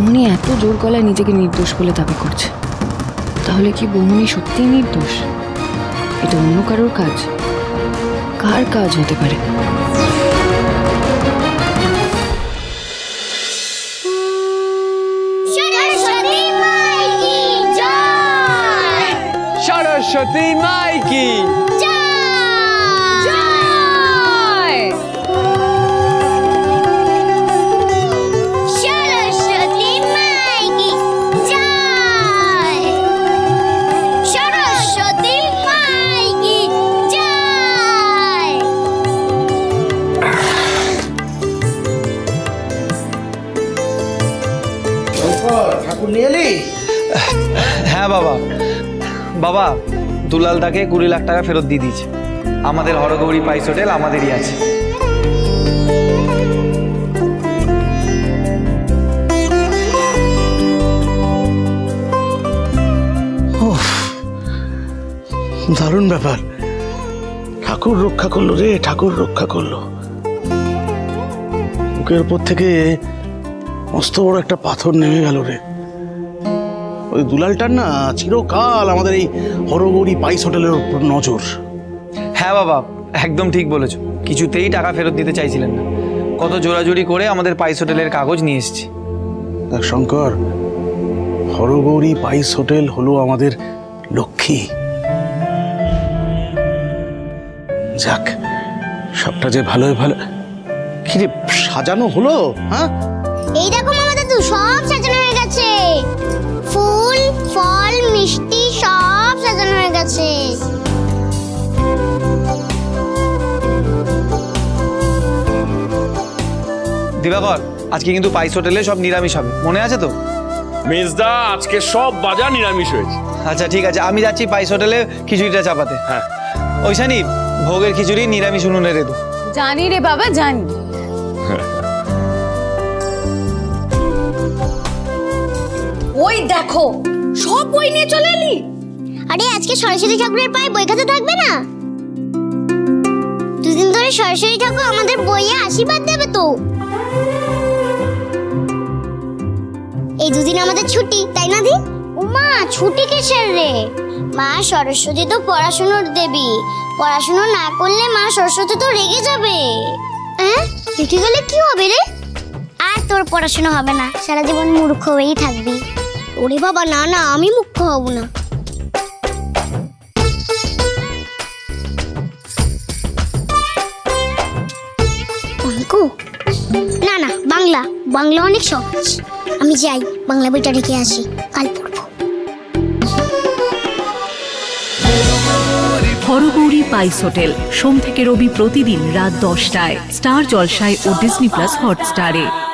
বৌমনি এত জোর গলায় নিজেকে নির্দোষ বলে দাবি করছে। তাহলে কি বৌমনি সত্যিই নির্দোষ? এটা অন্য কারোর কাজ। কার কাজ হতে পারে? সরস্বতী মাই ঠাকুর নিয়ে এলি? হ্যাঁ বাবা। বাবা দুলাল দাকে কুড়ি লাখ টাকা ফেরত দিয়ে দিয়েছে। আমাদের হরগৌরী পাইস হোটেল আমাদেরই আছে। দারুণ ব্যাপার। ঠাকুর রক্ষা করল রে ঠাকুর রক্ষা করল। বুকের উপর থেকে মস্ত বড় একটা পাথর নেমে গেল রে। ওই দুলালটার না চিরকাল আমাদের এই হরগৌরী পাইস হোটেলের উপর নজর। হ্যাঁ বাবা একদম ঠিক বলেছ। কিছুতেই টাকা ফেরত দিতে চাইছিলেন না। কত জোরাজুরি করে আমাদের পাইস হোটেলের কাগজ নিয়ে এসেছি। দেখ শঙ্কর হরগৌরী পাইস হোটেল হলো আমাদের লক্ষ্মী। যাক সবটা যে ভালোই ভালো কিরে সাজানো হলো হ্যাঁ? এই দেখো মিষ্টি সব সাজানো হয়ে গেছে। দিবাকর আজকে কিন্তু পাইস হোটেলে সব নিরামিষ হবে। মনে আছে তো? মেজদা আজকে সব বাজার নিরামিষ হয়েছে। আচ্ছা ঠিক আছে আমি যাচ্ছি পাইস হোটেলে খিচুড়িটা চাপাতে। হ্যাঁ। ওইখানি ভোগের খিচুড়ি নিরামিষ উনুনে রেদো জানি রে বাবা জানি। ওই দেখো সব বই নিয়ে চলে এলি? আরে আজকে সরস্বতী ঠাকুরের পায়ে বই খাতা থাকবে না? দুদিন ধরে সরস্বতী ঠাকুর আমাদের বইয়ে আশীর্বাদ দেবে তো। এই দুদিন আমাদের ছুটি তাই না দি? উমা ছুটি কিসের রে? মা সরস্বতী তো পড়াশুনোর দেবী। পড়াশুনো না করলে মা সরস্বতী তো রেগে যাবে। হ্যাঁ রেগে গেলে কি হবে রে? আর তোর পড়াশোনা হবে না সারা জীবন মূর্খ হয়েই থাকবি। ওরে বাবা, না না, আমি মুখ্য হব না। না না, বাংলা বাংলা অনেক সহজ। আমি যাই, বাংলা বইটা রেখে আসি, কাল পড়ব। হরগৌরী পাইস হোটেল, সোম থেকে রবি প্রতিদিন রাত দশটায়, স্টার জলসায় ও ডিসনি প্লাস হটস্টারে।